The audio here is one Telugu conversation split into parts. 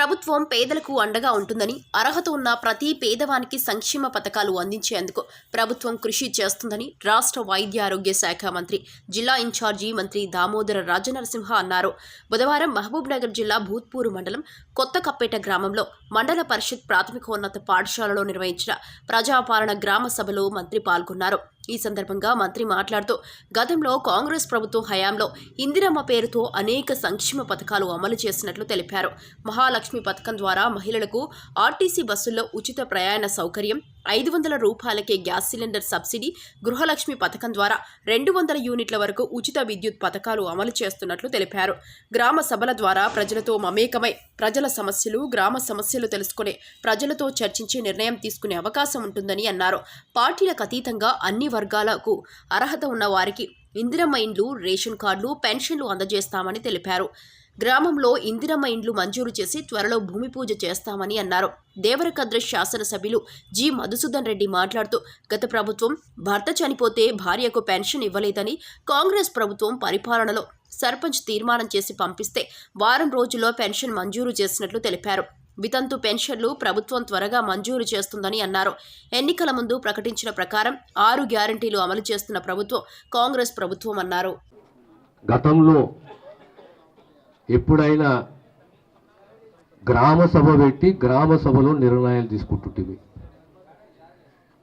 ప్రభుత్వం పేదలకు అండగా ఉంటుందని అర్హత ఉన్న ప్రతి పేదవానికి సంక్షేమ పథకాలు అందించేందుకు ప్రభుత్వం కృషి చేస్తుందని రాష్ట్ర వైద్య ఆరోగ్య శాఖ మంత్రి జిల్లా ఇన్ఛార్జి మంత్రి దామోదర రాజనరసింహ అన్నారు. బుధవారం మహబూబ్ నగర్ జిల్లా భూత్పూర్ మండలం కొత్త కప్పేట గ్రామంలో మండల పరిషత్ ప్రాథమికోన్నత పాఠశాలలో నిర్వహించిన ప్రజాపాలన గ్రామ సభలో మంత్రి పాల్గొన్నారు. ఈ సందర్భంగా మంత్రి మాట్లాడుతూ గతంలో కాంగ్రెస్ ప్రభుత్వం హయాంలో ఇందిరమ్మ పేరుతో అనేక సంక్షేమ పథకాలు అమలు చేసినట్లు తెలిపారు. మహాలక్ష్మి పథకం ద్వారా మహిళలకు ఆర్టీసీ బస్సుల్లో ఉచిత ప్రయాణ సౌకర్యం ఐదు వందల రూపాయలకే గ్యాస్ సిలిండర్ సబ్సిడీ గృహలక్ష్మి పథకం ద్వారా రెండు వందల యూనిట్ల వరకు ఉచిత విద్యుత్ పథకాలు అమలు చేస్తున్నట్లు తెలిపారు. గ్రామ సభల ద్వారా ప్రజలతో మమేకమై ప్రజల సమస్యలు గ్రామ సమస్యలు తెలుసుకునే ప్రజలతో చర్చించి నిర్ణయం తీసుకునే అవకాశం ఉంటుందని అన్నారు. పార్టీలకు అతీతంగా అన్ని వర్గాలకు అర్హత ఉన్న వారికి ఇందిరమ్మ ఇండ్లు రేషన్ కార్డులు పెన్షన్లు అందజేస్తామని తెలిపారు. గ్రామంలో ఇందిరమ్మ ఇండ్లు మంజూరు చేసి త్వరలో భూమి పూజ చేస్తామని అన్నారు. దేవరకద్ర శాసనసభ్యులు జి. మధుసూదన్ రెడ్డి మాట్లాడుతూ గత ప్రభుత్వం భర్త చనిపోతే భార్యకు పెన్షన్ ఇవ్వలేదని కాంగ్రెస్ ప్రభుత్వం పరిపాలనలో సర్పంచ్ తీర్మానం చేసి పంపిస్తే వారం రోజుల్లో పెన్షన్ మంజూరు చేసినట్లు తెలిపారు. వితంతు పెన్షన్లు ప్రభుత్వం త్వరగా మంజూరు చేస్తుందని అన్నారు. ఎన్నికల ముందు ప్రకటించిన ప్రకారం ఆరు గ్యారంటీలు అమలు చేస్తున్న ప్రభుత్వం కాంగ్రెస్ ప్రభుత్వం అన్నారు. గతంలో ఎప్పుడైనా గ్రామ సభ పెట్టి గ్రామ సభలో నిర్ణయాలు తీసుకుంటుంటివి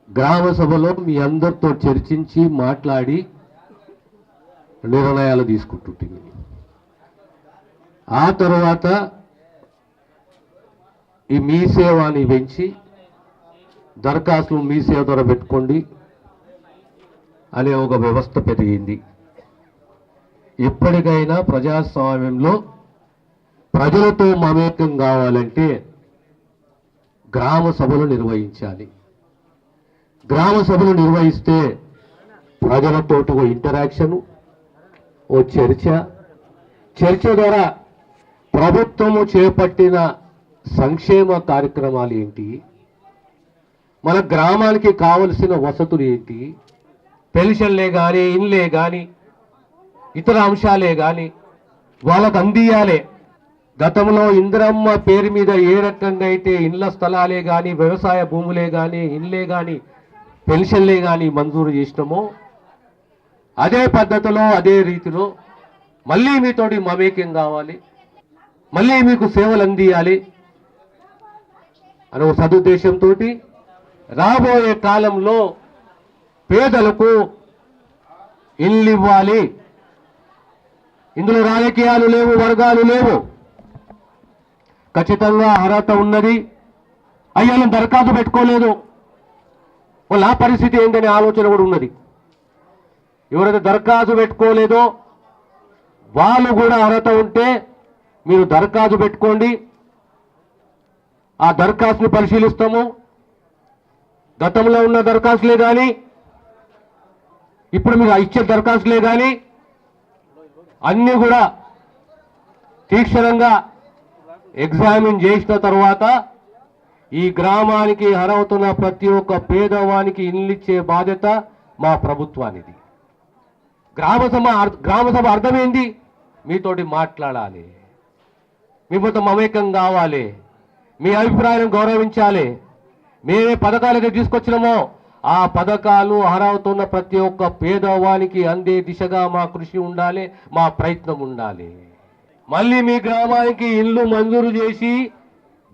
గ్రామ సభలో మీ అందరితో చర్చించి మాట్లాడి నిర్ణయాలు తీసుకుంటుంటివి ఆ తర్వాత ఈ మీ సేవని పెంచి దరఖాస్తులు మీ సేవ ద్వారా పెట్టుకోండి అనే ఒక వ్యవస్థ పెరిగింది. ఎప్పటికైనా ప్రజాస్వామ్యంలో ప్రజలతో మమేకం కావాలంటే గ్రామ సభలు నిర్వహించాలి. గ్రామ సభలు నిర్వహిస్తే ప్రజలతో ఓ ఇంటరాక్షను ఓ చర్చ. చర్చ ద్వారా ప్రభుత్వము చేపట్టిన సంక్షేమ కార్యక్రమాలు ఏంటి? మన గ్రామానికి కావలసిన వసతులు ఏంటి? పెన్షన్లే కానీ ఇన్లే కానీ ఇతర అంశాలే కానీ వాళ్ళకు అందియాలే. గతంలో ఇందిరమ్మ పేరు మీద ఏ రకంగా అయితే ఇండ్ల స్థలాలే కానీ వ్యవసాయ భూములే కానీ ఇండ్లే కానీ పెన్షన్లే కానీ మంజూరు చేసినామో. అదే పద్ధతిలో అదే రీతిలో మళ్ళీ మీతోటి మమేక్యం కావాలి. మళ్ళీ మీకు సేవలు అందియాలి అనే సదుద్దేశంతో రాబోయే కాలంలో పేదలకు ఇల్లు ఇవ్వాలి ఇందులో రాజకీయాలు లేవు వర్గాలు లేవు. ఖచ్చితంగా అర్హత ఉన్నది. అయ్యాను దరఖాస్తు పెట్టుకోలేదు. వాళ్ళ ఆ పరిస్థితి ఏంటనే ఆలోచన కూడా ఉన్నది. ఎవరైతే దరఖాస్తు పెట్టుకోలేదో వాళ్ళు కూడా అర్హత ఉంటే మీరు దరఖాస్తు పెట్టుకోండి. ఆ దరఖాస్తుని పరిశీలిస్తాము. గతంలో ఉన్న దరఖాస్తులే కానీ ఇప్పుడు మీరు ఇచ్చే దరఖాస్తులే కానీ అన్నీ కూడా తీక్షణంగా ఎగ్జామిన్ చేసిన తర్వాత ఈ గ్రామానికి అర్హతున్న ప్రతి ఒక్క పేదవానికి ఇల్లు ఇచ్చే బాధ్యత మా ప్రభుత్వానిది. గ్రామ సభ గ్రామ సభ అర్థమైంది? మీతోటి మాట్లాడాలి. మీతో మమేకం కావాలి. మీ అభిప్రాయం గౌరవించాలి. మేమే పథకాలకి తీసుకొచ్చినామో ఆ పథకాలు అర్హతున్న ప్రతి ఒక్క పేదవానికి అందే దిశగా మా కృషి ఉండాలి మా ప్రయత్నం ఉండాలి. మళ్ళీ మీ గ్రామానికి ఇల్లు మంజూరు చేసి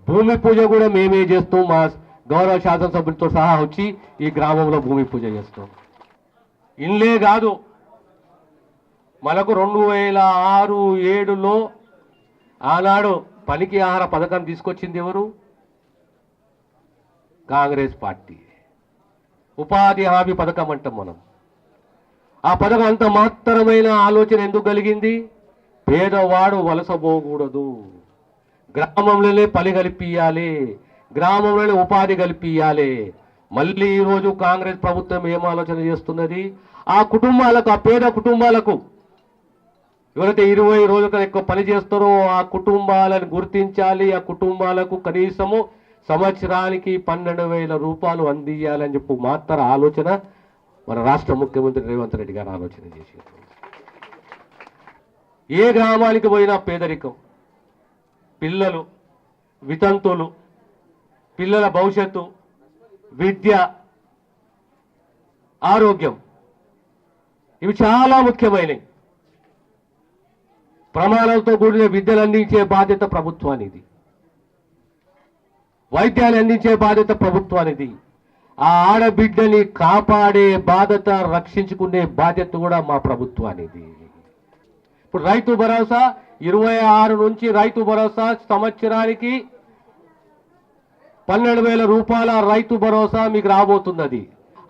భూమి పూజ కూడా మేమే చేస్తాం. మా గౌరవ శాసనసభ్యులతో సహా వచ్చి ఈ గ్రామంలో భూమి పూజ చేస్తాం. ఇల్లే కాదు మనకు రెండు వేల ఆరు ఏడులో ఆనాడు పనికి ఆహార పథకం తీసుకొచ్చింది ఎవరు? కాంగ్రెస్ పార్టీ. ఉపాధి హామీ పథకం అంటాం మనం. ఆ పథకం అంత మాత్రమైన ఆలోచన ఎందుకు కలిగింది? పేదవాడు వలసపోకూడదు గ్రామంలోనే పని కల్పియాలి. గ్రామంలోనే ఉపాధి కల్పియాలి. మళ్ళీ ఈరోజు కాంగ్రెస్ ప్రభుత్వం ఏం ఆలోచన చేస్తున్నది? ఆ కుటుంబాలకు ఆ పేద కుటుంబాలకు ఎవరైతే ఇరవై రోజుల ఎక్కువ పని చేస్తారో ఆ కుటుంబాలను గుర్తించాలి. ఆ కుటుంబాలకు కనీసము సంవత్సరానికి పన్నెండు వేల రూపాయలు అందియాలని చెప్పి మాత్ర ఆలోచన మన రాష్ట్ర ముఖ్యమంత్రి రేవంత్ రెడ్డి గారు ఆలోచన చేశారు ఏ గ్రామానికి పోయినా పేదరికం. పిల్లలు వితంతులు పిల్లల భవిష్యత్తు విద్య ఆరోగ్యం ఇవి చాలా ముఖ్యమైనవి. ప్రమాణాలతో కూడిన విద్యలు అందించే బాధ్యత ప్రభుత్వానిది. వైద్యాలు అందించే బాధ్యత ప్రభుత్వానిది. ఆ ఆడబిడ్డని కాపాడే బాధ్యత రక్షించుకునే బాధ్యత కూడా మా ప్రభుత్వానిది. ఇప్పుడు రైతు భరోసా ఇరవై ఆరు నుంచి రైతు భరోసా సంవత్సరానికి పన్నెండు వేల రూపాయల రైతు భరోసా మీకు రాబోతున్నది.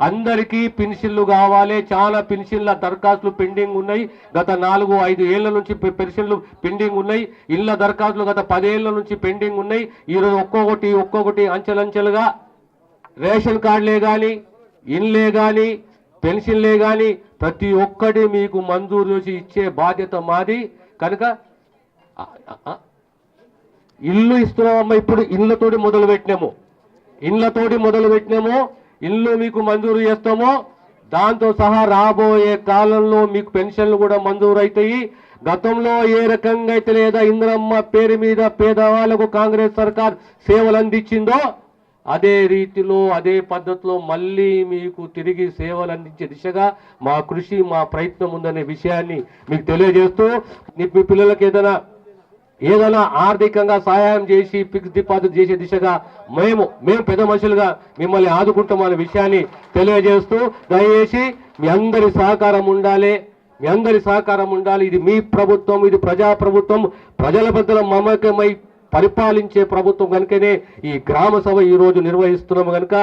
అందరికీ పెన్షన్లు కావాలి చాలా పెన్షన్ల దరఖాస్తులు పెండింగ్ ఉన్నాయి. గత నాలుగు ఐదు ఏళ్ళ నుంచి పెన్షన్లు పెండింగ్ ఉన్నాయి. ఇళ్ళ దరఖాస్తులు గత పదేళ్ళ నుంచి పెండింగ్ ఉన్నాయి. ఈరోజు ఒక్కొక్కటి ఒక్కొక్కటి అంచెలంచెలుగా రేషన్ కార్డులే కానీ ఇన్లే కానీ పెన్షన్లే కానీ ప్రతి ఒక్కటి మీకు మంజూరు చేసి ఇచ్చే బాధ్యత మాది. కనుక ఇల్లు ఇస్తున్నామమ్మా ఇప్పుడు ఇళ్ళతోటి మొదలు పెట్టినాము. ఇళ్ళతోటి మొదలు పెట్టినాము ఇల్లు మీకు మంజూరు చేస్తాము. దాంతో సహా రాబోయే కాలంలో మీకు పెన్షన్లు కూడా మంజూరు అవుతాయి గతంలో ఏ రకంగా అయితే లేదా ఇంద్రమ్మ పేరు మీద పేదవాళ్ళకు కాంగ్రెస్ సర్కార్ సేవలు అందించిందో అదే రీతిలో అదే పద్ధతిలో మళ్ళీ మీకు తిరిగి సేవలు అందించే దిశగా మా కృషి మా ప్రయత్నం ఉందనే విషయాన్ని మీకు తెలియజేస్తూ మీ పిల్లలకు పిల్లలకి ఏదైనా ఏదైనా ఆర్థికంగా సహాయం చేసి ఫిక్స్ డిపాజిట్ చేసే దిశగా మేము మేము పెద్ద మనుషులుగా మిమ్మల్ని ఆదుకుంటామనే విషయాన్ని తెలియజేస్తూ దయచేసి మీ అందరి సహకారం ఉండాలి. మీ అందరి సహకారం ఉండాలి. ఇది మీ ప్రభుత్వం ఇది ప్రజా ప్రభుత్వం ప్రజల పెద్దల మమకమై పరిపాలించే ప్రభుత్వం కనుకనే ఈ గ్రామ సభ ఈ రోజు నిర్వహిస్తున్నాము కనుక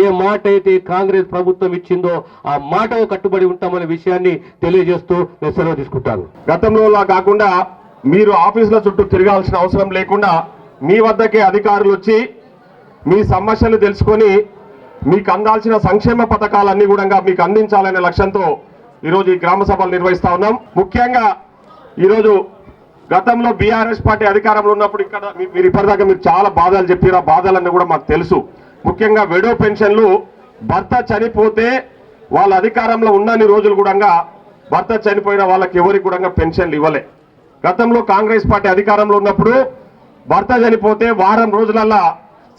ఏ మాట అయితే కాంగ్రెస్ ప్రభుత్వం ఇచ్చిందో ఆ మాటకు కట్టుబడి ఉంటామనే విషయాన్ని తెలియజేస్తూ నేను సెలవు తీసుకుంటాను. గతంలో కాకుండా మీరు ఆఫీసుల చుట్టూ తిరగాల్సిన అవసరం లేకుండా మీ వద్దకే అధికారులు వచ్చి మీ సమస్యలు తెలుసుకొని మీకు అందాల్సిన సంక్షేమ పథకాలన్నీ కూడా మీకు అందించాలనే లక్ష్యంతో ఈరోజు ఈ గ్రామ సభలు నిర్వహిస్తా ఉన్నాం. ముఖ్యంగా ఈరోజు గతంలో బీఆర్ఎస్ పార్టీ అధికారంలో ఉన్నప్పుడు ఇక్కడ మీరు ఇప్పటిదాకా మీరు చాలా బాధలు చెప్పారు ఆ బాధలన్నీ కూడా మాకు తెలుసు. ముఖ్యంగా వెడో పెన్షన్లు భర్త చనిపోతే వాళ్ళ అధికారంలో ఉన్నన్ని రోజులు కూడా భర్త చనిపోయిన వాళ్ళకి ఎవరికి కూడా పెన్షన్లు ఇవ్వలే. గతంలో కాంగ్రెస్ పార్టీ అధికారంలో ఉన్నప్పుడు భర్త చనిపోతే వారం రోజులల్లా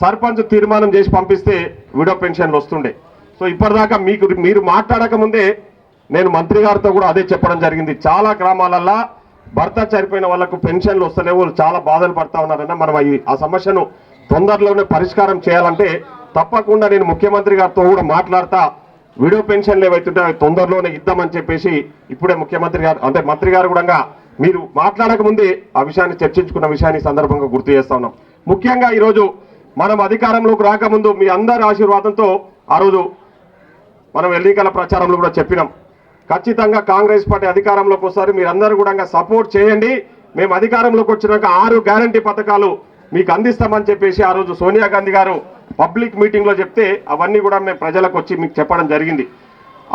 సర్పంచ్ తీర్మానం చేసి పంపిస్తే విడో పెన్షన్లు వస్తుండే. సో ఇప్పటిదాకా మీకు మీరు మాట్లాడక ముందే నేను మంత్రి గారితో కూడా అదే చెప్పడం జరిగింది. చాలా గ్రామాలల్లో భర్త చనిపోయిన వాళ్ళకు పెన్షన్లు వస్తలేవు వాళ్ళు చాలా బాధలు పడతా ఉన్నారన్న మనం ఈ- ఆ సమస్యను తొందరలోనే పరిష్కారం చేయాలంటే తప్పకుండా నేను ముఖ్యమంత్రి గారితో కూడా మాట్లాడతా. విడో పెన్షన్లు ఏవైతుంటే అవి తొందరలోనే ఇద్దామని చెప్పేసి ఇప్పుడే ముఖ్యమంత్రి గారు అంటే మంత్రి గారు కూడా మీరు మాట్లాడక ముందే ఆ విషయాన్ని చర్చించుకున్న విషయాన్ని సందర్భంగా గుర్తు చేస్తా ఉన్నాం. ముఖ్యంగా ఈరోజు మనం అధికారంలోకి రాకముందు మీ అందరి ఆశీర్వాదంతో ఆ రోజు మనం ఎన్నికల ప్రచారంలో కూడా చెప్పినాం. ఖచ్చితంగా కాంగ్రెస్ పార్టీ అధికారంలోకి వస్తారు. మీరందరూ కూడా సపోర్ట్ చేయండి. మేము అధికారంలోకి వచ్చినాక ఆరు గ్యారంటీ పథకాలు మీకు అందిస్తామని చెప్పేసి ఆ రోజు సోనియా గాంధీ గారు పబ్లిక్ మీటింగ్లో చెప్తే అవన్నీ కూడా మేము ప్రజలకు వచ్చి మీకు చెప్పడం జరిగింది.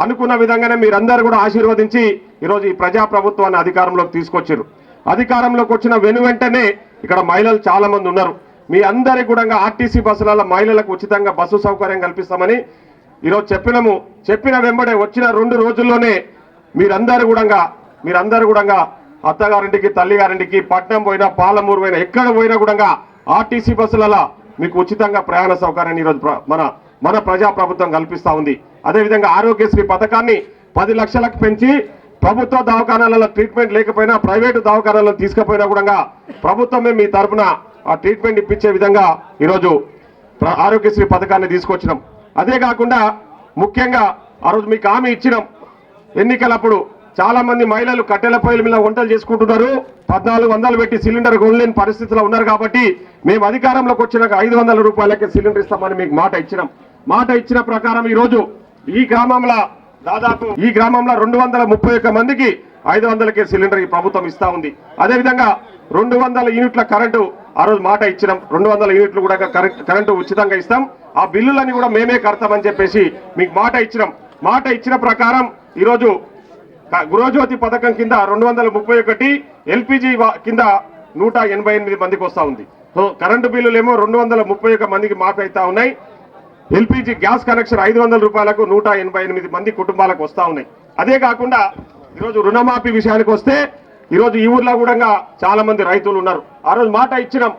అనుకున్న విధంగానే మీరందరూ కూడా ఆశీర్వదించి ఈరోజు ఈ ప్రజా ప్రభుత్వాన్ని అధికారంలోకి తీసుకొచ్చారు. అధికారంలోకి వచ్చిన వెను వెంటనే ఇక్కడ మహిళలు చాలామంది ఉన్నారు. మీ అందరి కూడా ఆర్టీసీ బస్సులలో మహిళలకు ఉచితంగా బస్సు సౌకర్యం కల్పిస్తామని ఈరోజు చెప్పినము. చెప్పిన వెంబడే వచ్చిన రెండు రోజుల్లోనే మీరందరూ కూడా మీరందరూ కూడా అత్తగారింటికి తల్లిగారింటికి పట్నం పోయినా పాలమూరు పోయినా ఎక్కడ పోయినా కూడా ఆర్టీసీ బస్సులలో మీకు ఉచితంగా ప్రయాణ సౌకర్యాన్ని ఈరోజు మన మన ప్రజా ప్రభుత్వం ఉంది. అదేవిధంగా ఆరోగ్యశ్రీ పథకాన్ని పది లక్షలకు పెంచి ప్రభుత్వ దవాఖానాలలో ట్రీట్మెంట్ లేకపోయినా ప్రైవేటు దవాఖానాలలో తీసుకుపోయినా కూడా ప్రభుత్వమే మీ తరపున ఆ ట్రీట్మెంట్ ఇప్పించే విధంగా ఈరోజు ఆరోగ్యశ్రీ పథకాన్ని తీసుకొచ్చినాం. అదే కాకుండా ముఖ్యంగా ఆ రోజు మీకు హామీ ఇచ్చినాం. ఎన్నికలప్పుడు చాలా మంది మహిళలు కట్టెల పొయ్యిల మీద వంటలు చేసుకుంటున్నారు. పద్నాలుగు వందలు పెట్టి సిలిండర్ కొనలేని పరిస్థితిలో ఉన్నారు కాబట్టి మేము అధికారంలోకి వచ్చినాక ఐదు వందల రూపాయలకే సిలిండర్ ఇస్తామని మీకు మాట ఇచ్చినాం. మాట ఇచ్చిన ప్రకారం ఈ రోజు ఈ గ్రామంలో దాదాపు ఈ గ్రామంలో రెండు వందల ముప్పై మందికి ఐదు వందలకే సిలిండర్ ఈ ప్రభుత్వం ఇస్తా ఉంది. అదేవిధంగా రెండు వందల యూనిట్ల కరెంటు ఆ రోజు మాట ఇచ్చినాం. రెండు వందల యూనిట్లు కూడా కరెంటు ఉచితంగా ఇస్తాం. ఆ బిల్లులన్నీ కూడా మేమే కడతామని చెప్పేసి మీకు మాట ఇచ్చినాం. మాట ఇచ్చిన ప్రకారం ఈరోజు గృహజ్యోతి పథకం కింద రెండు వందల ముప్పై ఒకటి ఎల్పిజి కింద నూట ఎనభై ఎనిమిది మందికి వస్తూ ఉంది. సో కరెంటు బిల్లులేమో రెండు వందల ముప్పై ఒక మందికి మాఫీ అవుతా ఉన్నాయి. ఎల్పిజి గ్యాస్ కనెక్షన్ ఐదు వందల రూపాయలకు నూట ఎనభై ఎనిమిది మంది కుటుంబాలకు వస్తూ ఉన్నాయి. అదే కాకుండా ఈరోజు రుణమాఫీ విషయానికి వస్తే ఈరోజు ఈ ఊర్లో కూడా చాలా మంది రైతులు ఉన్నారు. ఆ రోజు మాట ఇచ్చినాం.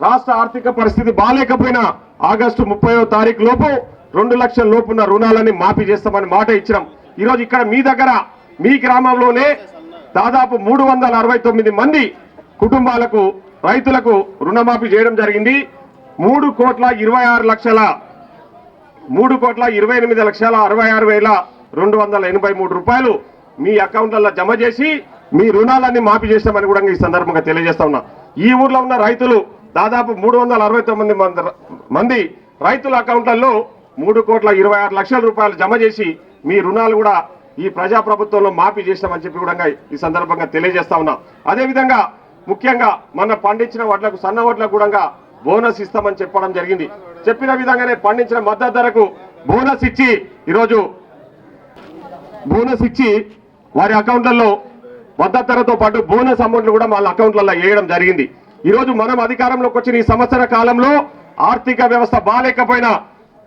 రాష్ట్ర ఆర్థిక పరిస్థితి బాగాలేకపోయినా ఆగస్టు ముప్పై తారీఖు లోపు రెండు లక్షల లోపున్న రుణాలని మాఫీ చేస్తామని మాట ఇచ్చినాం. ఈరోజు ఇక్కడ మీ దగ్గర మీ గ్రామంలోనే దాదాపు మూడు వందల అరవై తొమ్మిది మంది కుటుంబాలకు రైతులకు రుణమాఫీ చేయడం జరిగింది. మూడు కోట్ల ఇరవై ఆరు లక్షల మూడు కోట్ల ఇరవై ఎనిమిది లక్షల అరవై ఆరు వేల రెండు వందల ఎనభై మూడు రూపాయలు మీ అకౌంట్లలో జమ చేసి మీ రుణాలన్నీ మాఫీ చేస్తామని కూడా ఈ సందర్భంగా తెలియజేస్తా ఉన్నా. ఈ ఊర్లో ఉన్న రైతులు దాదాపు మూడు వందల అరవై తొమ్మిది మంది- మంది రైతుల అకౌంట్లలో మూడు కోట్ల ఇరవై ఆరు లక్షల రూపాయలు జమ చేసి మీ రుణాలు కూడా ఈ ప్రజా ప్రభుత్వంలో మాఫీ చేస్తామని చెప్పి కూడా ఈ సందర్భంగా తెలియజేస్తా ఉన్నా. అదేవిధంగా ముఖ్యంగా మన పండించిన వడ్లకు సన్న వడ్లకు కూడా బోనస్ ఇస్తామని చెప్పడం జరిగింది. చెప్పిన విధంగానే పండించిన మద్దతు ధరకు బోనస్ ఇచ్చి ఈరోజు బోనస్ ఇచ్చి వారి అకౌంట్లలో మద్దతు ధరతో పాటు బోనస్ అమౌంట్లు కూడా వాళ్ళ అకౌంట్లలో వేయడం జరిగింది. ఈరోజు మనం అధికారంలోకి వచ్చిన ఈ సంవత్సర కాలంలో ఆర్థిక వ్యవస్థ బాగాలేకపోయినా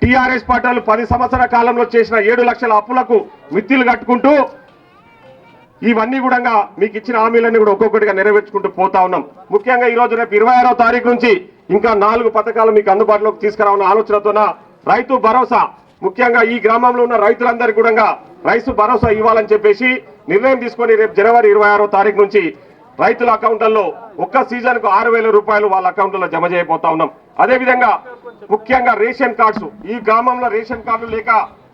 టీఆర్ఎస్ పార్టీలు పది సంవత్సర కాలంలో చేసిన ఏడు లక్షల అప్పులకు మిత్తిలు కట్టుకుంటూ ఇవన్నీ కూడా మీకు ఇచ్చిన హామీలన్నీ కూడా ఒక్కొక్కటిగా నెరవేర్చుకుంటూ పోతా ఉన్నాం. ముఖ్యంగా ఈరోజు రేపు ఇరవై ఆరో తారీఖు నుంచి ఇంకా నాలుగు పథకాలు మీకు అందుబాటులోకి తీసుకురావాలన్న ఆలోచనతోన రైతు భరోసా ముఖ్యంగా ఈ గ్రామంలో ఉన్న రైతులందరికీ కూడా రైతు భరోసా ఇవ్వాలని చెప్పేసి నిర్ణయం తీసుకొని రేపు జనవరి ఇరవై ఆరో తారీఖు నుంచి రైతుల అకౌంట్లలో ఒక్క సీజన్కు ఆరు వేల రూపాయలు వాళ్ళ అకౌంట్లలో జమ చేయబోతా ఉన్నాం. అదేవిధంగా ముఖ్యంగా రేషన్ కార్డ్స్. ఈ గ్రామంలో రేషన్ కార్డులు లేక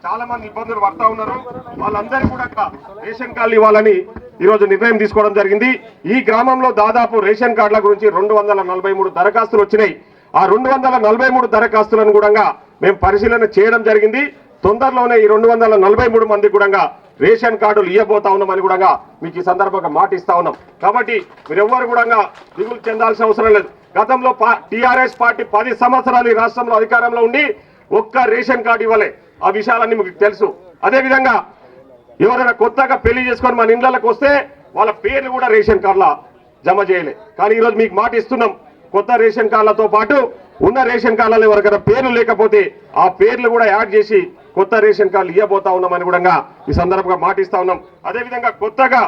చాలా మంది ఇబ్బందులు పడతా ఉన్నారు. వాళ్ళందరూ కూడా రేషన్ కార్డులు ఇవ్వాలని ఈరోజు నిర్ణయం తీసుకోవడం జరిగింది. ఈ గ్రామంలో దాదాపు రేషన్ కార్డుల గురించి రెండు వందల నలభై మూడు దరఖాస్తులు వచ్చినాయి. ఆ రెండు వందల నలభై మూడు దరఖాస్తులను కూడా మేము పరిశీలన చేయడం జరిగింది. తొందరలోనే ఈ రెండు వందల నలభై మూడు మంది కూడా రేషన్ కార్డులు ఇవ్వబోతా ఉన్నామని కూడా మీకు ఈ సందర్భంగా మాట ఇస్తా ఉన్నాం. కాబట్టి మీరెవ్వరు కూడా దిగులు చెందాల్సిన అవసరం లేదు. గతంలో టిఆర్ఎస్ పార్టీ పది సంవత్సరాలు ఈ రాష్ట్రంలో అధికారంలో ఉండి ఒక్క రేషన్ కార్డు ఇవ్వలే. ఆ విషయాలన్నీ మీకు తెలుసు. అదేవిధంగా ఎవరైనా కొత్తగా పెళ్ళి చేసుకొని మన ఇండ్లకు వస్తే వాళ్ళ పేర్లు కూడా రేషన్ కార్డుల జమ చేయలే. కానీ ఈరోజు మీకు మాట ఇస్తున్నాం కొత్త రేషన్ కార్డులతో పాటు ఉన్న రేషన్ కార్డులలో ఎవరికైనా పేర్లు లేకపోతే ఆ పేర్లు కూడా యాడ్ చేసి కొత్త రేషన్ కార్డులు ఇవ్వబోతా ఉన్నామని కూడా ఈ సందర్భంగా మాటిస్తా ఉన్నాం. అదేవిధంగా కొత్తగా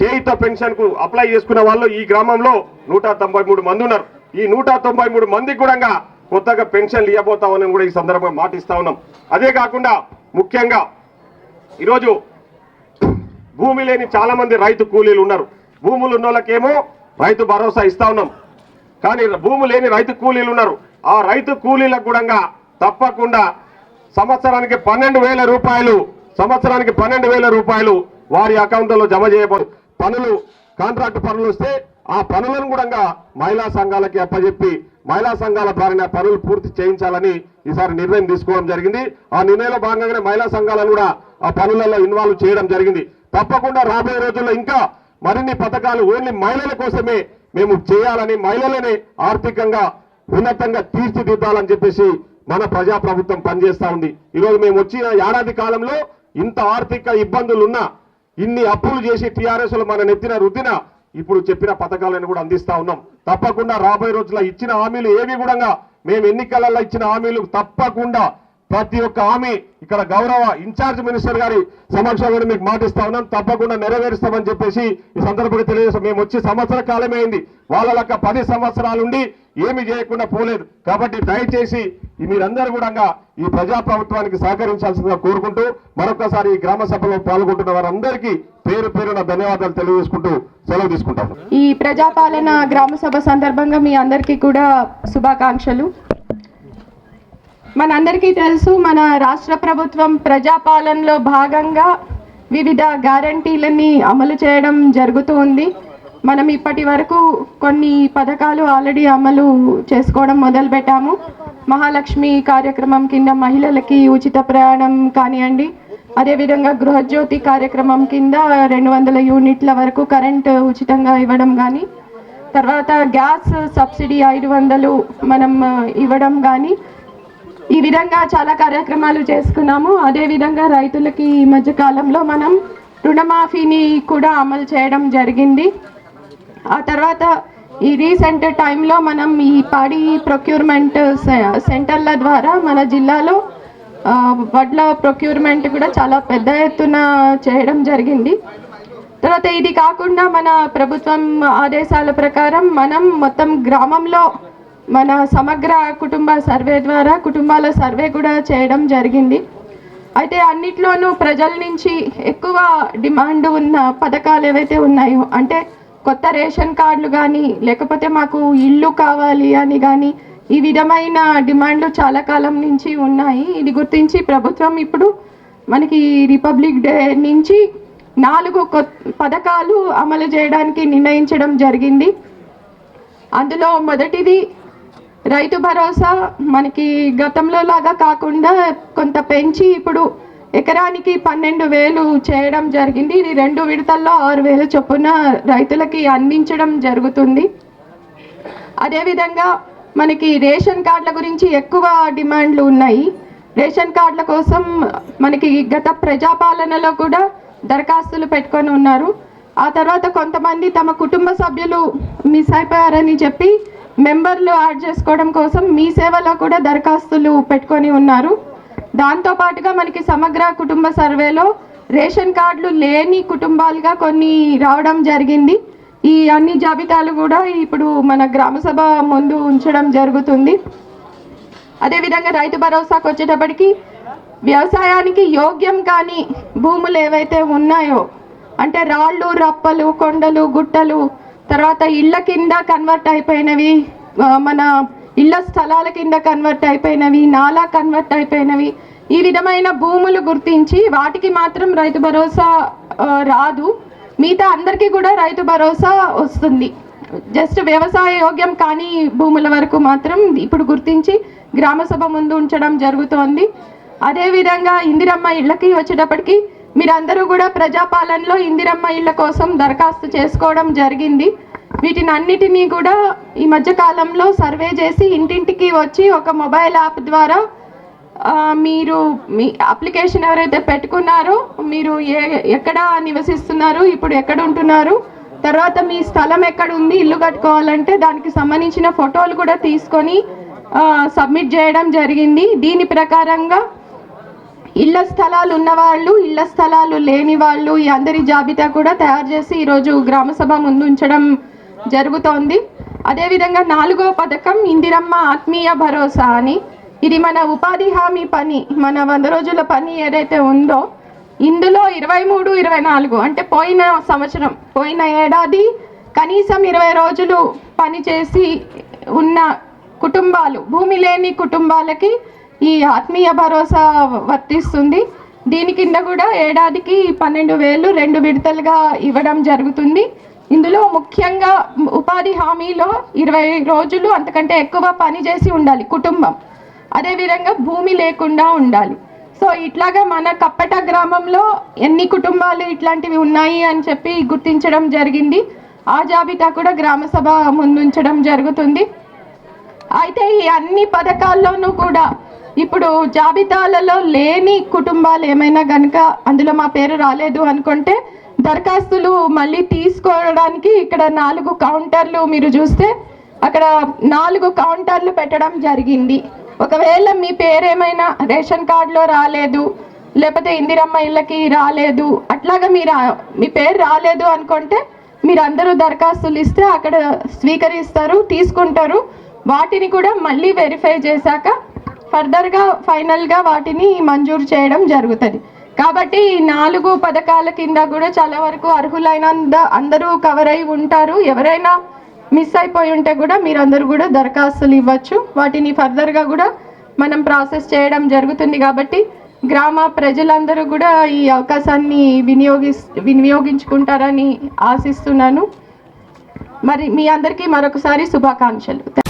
చేయిత పెన్షన్కు అప్లై చేసుకున్న వాళ్ళు ఈ గ్రామంలో నూట తొంభై మూడు మంది ఉన్నారు. ఈ నూట తొంభై మూడు మందికి కూడా కొత్తగా పెన్షన్లు ఇవ్వబోతామని కూడా ఈ సందర్భంగా మాటిస్తా ఉన్నాం. అదే కాకుండా ముఖ్యంగా ఈరోజు భూమి లేని చాలా మంది రైతు కూలీలు ఉన్నారు. భూములు ఉన్న వాళ్ళకేమో రైతు భరోసా ఇస్తా ఉన్నాం. కానీ భూమి లేని రైతు కూలీలు ఉన్నారు. ఆ రైతు కూలీలకు కూడా తప్పకుండా సంవత్సరానికి పన్నెండు వేల రూపాయలు సంవత్సరానికి పన్నెండు వేల రూపాయలు వారి అకౌంట్లలో జమ చేయబడు పనులు కాంట్రాక్ట్ పనులు వస్తే ఆ పనులను కూడా మహిళా సంఘాలకి అప్పజెప్పి మహిళా సంఘాల ద్వారా పనులు పూర్తి చేయించాలని ఈసారి నిర్ణయం తీసుకోవడం జరిగింది. ఆ నిర్ణయంలో భాగంగానే మహిళా సంఘాలను కూడా ఆ పనులలో ఇన్వాల్వ్ చేయడం జరిగింది. తప్పకుండా రాబోయే రోజుల్లో ఇంకా మరిన్ని పథకాలు ఓన్లీ మహిళల కోసమే మేము చేయాలని మహిళలని ఆర్థికంగా ఉన్నతంగా తీర్చిదిద్దాలని చెప్పేసి మన ప్రజా ప్రభుత్వం ఉంది. ఈరోజు మేము వచ్చిన ఏడాది కాలంలో ఇంత ఆర్థిక ఇబ్బందులు ఉన్నా ఇన్ని అప్పులు చేసి టీఆర్ఎస్లో మన నెత్తిన రుద్దిన ఇప్పుడు చెప్పిన పథకాలను కూడా అందిస్తా ఉన్నాం. తప్పకుండా రాబోయే రోజుల్లో ఇచ్చిన హామీలు ఏవి కూడా మేము ఎన్నికలలో ఇచ్చిన హామీలు తప్పకుండా ప్రతి ఒక్క హామీ ఇక్కడ గౌరవ ఇన్ఛార్జ్ మినిస్టర్ గారి సమక్షంలో మీకు మాటిస్తా ఉన్నాం. తప్పకుండా నెరవేరుస్తామని చెప్పేసి ఈ సందర్భంగా తెలియజేస్తాం. మేము వచ్చి సంవత్సర కాలమే అయింది. వాళ్ళ లెక్క పది సంవత్సరాలుండి ఏమి చేయకుండా పోలేదు. కాబట్టి దయచేసి మీరందరూ కూడా ఈ ప్రజా ప్రభుత్వానికి సహకరించాల్సిందిగా కోరుకుంటూ మరొకసారి ఈ గ్రామ సభలో పాల్గొంటున్న వారందరికీ పేరు పేరున ధన్యవాదాలు తెలియజేసుకుంటూ సెలవు తీసుకుంటాం ఈ ప్రజాపాలన గ్రామ సభ సందర్భంగా మీ అందరికీ కూడా శుభాకాంక్షలు. మనందరికీ తెలుసు మన రాష్ట్ర ప్రభుత్వం ప్రజాపాలనలో భాగంగా వివిధ గ్యారంటీలని అమలు చేయడం జరుగుతూ ఉంది మనం ఇప్పటి వరకు కొన్ని పథకాలు ఆల్రెడీ అమలు చేసుకోవడం మొదలుపెట్టాము. మహాలక్ష్మి కార్యక్రమం కింద మహిళలకి ఉచిత ప్రయాణం కానివ్వండి అదేవిధంగా గృహజ్యోతి కార్యక్రమం కింద రెండు వందల యూనిట్ల వరకు కరెంట్ ఉచితంగా ఇవ్వడం కానీ తర్వాత గ్యాస్ సబ్సిడీ ఐదు వందలు మనం ఇవ్వడం కానీ ఈ విధంగా చాలా కార్యక్రమాలు చేసుకున్నాము. అదేవిధంగా రైతులకి ఈ మధ్య కాలంలో మనం రుణమాఫీని కూడా అమలు చేయడం జరిగింది. ఆ తర్వాత ఈ రీసెంట్ టైంలో మనం ఈ పాడి ప్రొక్యూర్మెంట్ సెంటర్ల ద్వారా మన జిల్లాలో వడ్ల ప్రొక్యూర్మెంట్ కూడా చాలా పెద్ద ఎత్తున చేయడం జరిగింది. తర్వాత ఇది కాకుండా మన ప్రభుత్వం ఆదేశాల ప్రకారం మనం మొత్తం గ్రామంలో మన సమగ్ర కుటుంబ సర్వే ద్వారా కుటుంబాల సర్వే కూడా చేయడం జరిగింది. అయితే అన్నిట్లోనూ ప్రజల నుంచి ఎక్కువ డిమాండ్ ఉన్న పథకాలు ఏవైతే ఉన్నాయో అంటే కొత్త రేషన్ కార్డులు కానీ లేకపోతే మాకు ఇల్లు కావాలి అని కానీ ఈ విధమైన డిమాండ్లు చాలా కాలం నుంచి ఉన్నాయి. ఇది గుర్తించి ప్రభుత్వం ఇప్పుడు మనకి రిపబ్లిక్ డే నుంచి నాలుగు కొత్త పథకాలు అమలు చేయడానికి నిర్ణయించడం జరిగింది. అందులో మొదటిది రైతు భరోసా మనకి గతంలో లాగా కాకుండా కొంత పెంచి ఇప్పుడు ఎకరానికి పన్నెండు వేలు చేయడం జరిగింది. ఇది రెండు విడతల్లో ఆరు వేలు చొప్పున రైతులకి అందించడం జరుగుతుంది. అదేవిధంగా మనకి రేషన్ కార్డుల గురించి ఎక్కువ డిమాండ్లు ఉన్నాయి. రేషన్ కార్డుల కోసం మనకి గత ప్రజాపాలనలో కూడా దరఖాస్తులు పెట్టుకొని ఉన్నారు. ఆ తర్వాత కొంతమంది తమ కుటుంబ సభ్యులు మిస్ అయిపోయారని చెప్పి మెంబర్లు యాడ్ చేసుకోవడం కోసం మీ సేవలో కూడా దరఖాస్తులు పెట్టుకొని ఉన్నారు. దాంతో పాటుగా మనకి సమగ్ర కుటుంబ సర్వేలో రేషన్ కార్డులు లేని కుటుంబాలుగా కొన్ని రావడం జరిగింది. ఈ అన్ని జాబితాలు కూడా ఇప్పుడు మన గ్రామ సభ ముందు ఉంచడం జరుగుతుంది. అదేవిధంగా రైతు భరోసాకు వచ్చేటప్పటికి వ్యవసాయానికి యోగ్యం కాని భూములు ఏవైతే ఉన్నాయో అంటే రాళ్ళు రప్పలు కొండలు గుట్టలు తర్వాత ఇళ్ళ కింద కన్వర్ట్ అయిపోయినవి మన ఇళ్ళ స్థలాల కింద కన్వర్ట్ అయిపోయినవి నాలా కన్వర్ట్ అయిపోయినవి. ఈ విధమైన భూములు గుర్తించి వాటికి మాత్రం రైతు భరోసా రాదు. మిగతా అందరికీ కూడా రైతు భరోసా వస్తుంది. జస్ట్ వ్యవసాయ యోగ్యం కాని భూముల వరకు మాత్రం ఇప్పుడు గుర్తించి గ్రామ సభ ముందు ఉంచడం జరుగుతోంది. అదేవిధంగా ఇందిరమ్మ ఇళ్ళకి వచ్చేటప్పటికి మీరందరూ కూడా ప్రజాపాలనలో ఇందిరమ్మ ఇళ్ళ కోసం దరఖాస్తు చేసుకోవడం జరిగింది. వీటిని అన్నిటినీ కూడా ఈ మధ్య కాలంలో సర్వే చేసి ఇంటింటికి వచ్చి ఒక మొబైల్ యాప్ ద్వారా మీరు మీ అప్లికేషన్ ఎవరైతే పెట్టుకున్నారో మీరు ఏ ఎక్కడ నివసిస్తున్నారు ఇప్పుడు ఎక్కడ ఉంటున్నారు తర్వాత మీ స్థలం ఎక్కడ ఉంది ఇల్లు కట్టుకోవాలంటే దానికి సంబంధించిన ఫోటోలు కూడా తీసుకొని సబ్మిట్ చేయడం జరిగింది. దీని ప్రకారంగా ఇళ్ళ స్థలాలు ఉన్నవాళ్ళు ఇళ్ళ స్థలాలు లేని వాళ్ళు ఈ అందరి జాబితా కూడా తయారు చేసి ఈరోజు గ్రామ సభ ముందు ఉంచడం జరుగుతోంది. అదేవిధంగా నాలుగో పథకం ఇందిరమ్మ ఆత్మీయ భరోసా అని. ఇది మన ఉపాధి హామీ పని మన వంద రోజుల పని ఏదైతే ఉందో ఇందులో ఇరవై మూడు ఇరవై నాలుగు అంటే పోయిన సంవత్సరం పోయిన ఏడాది కనీసం ఇరవై రోజులు పని చేసి ఉన్న కుటుంబాలు భూమి లేని కుటుంబాలకి ఈ ఆత్మీయ భరోసా వర్తిస్తుంది. దీని కింద కూడా ఏడాదికి పన్నెండు వేలు రెండు విడతలుగా ఇవ్వడం జరుగుతుంది. ఇందులో ముఖ్యంగా ఉపాధి హామీలో ఇరవై రోజులు అంతకంటే ఎక్కువ పని చేసి ఉండాలి కుటుంబం. అదేవిధంగా భూమి లేకుండా ఉండాలి. సో ఇట్లాగా మన కప్పట గ్రామంలో ఎన్ని కుటుంబాలు ఇట్లాంటివి ఉన్నాయి అని చెప్పి గుర్తించడం జరిగింది. ఆ జాబితా కూడా గ్రామ సభ ముందుంచడం జరుగుతుంది. అయితే ఈ అన్ని పథకాల్లోనూ కూడా ఇప్పుడు జాబితాలలో లేని కుటుంబాలు ఏమైనా కనుక అందులో మా పేరు రాలేదు అనుకుంటే దరఖాస్తులు మళ్ళీ తీసుకోవడానికి ఇక్కడ నాలుగు కౌంటర్లు మీరు చూస్తే అక్కడ నాలుగు కౌంటర్లు పెట్టడం జరిగింది. ఒకవేళ మీ పేరు ఏమైనా రేషన్ కార్డులో రాలేదు లేకపోతే ఇందిరమ్మ ఇళ్ళకి రాలేదు అట్లాగా మీరు మీ పేరు రాలేదు అనుకుంటే మీరు అందరూ దరఖాస్తులు ఇస్తే అక్కడ స్వీకరిస్తారు తీసుకుంటారు. వాటిని కూడా మళ్ళీ వెరిఫై చేశాక ఫర్దర్గా ఫైనల్గా వాటిని మంజూరు చేయడం జరుగుతుంది. కాబట్టి ఈ నాలుగు పథకాల కింద కూడా చాలా వరకు అర్హులైన అందరూ కవర్ అయి ఉంటారు. ఎవరైనా మిస్ అయిపోయి ఉంటే కూడా మీరందరూ కూడా దరఖాస్తులు ఇవ్వచ్చు. వాటిని ఫర్దర్గా కూడా మనం ప్రాసెస్ చేయడం జరుగుతుంది కాబట్టి గ్రామ ప్రజలందరూ కూడా ఈ అవకాశాన్ని వినియోగి వినియోగించుకుంటారని ఆశిస్తున్నాను. మరి మీ అందరికీ మరొకసారి శుభాకాంక్షలు.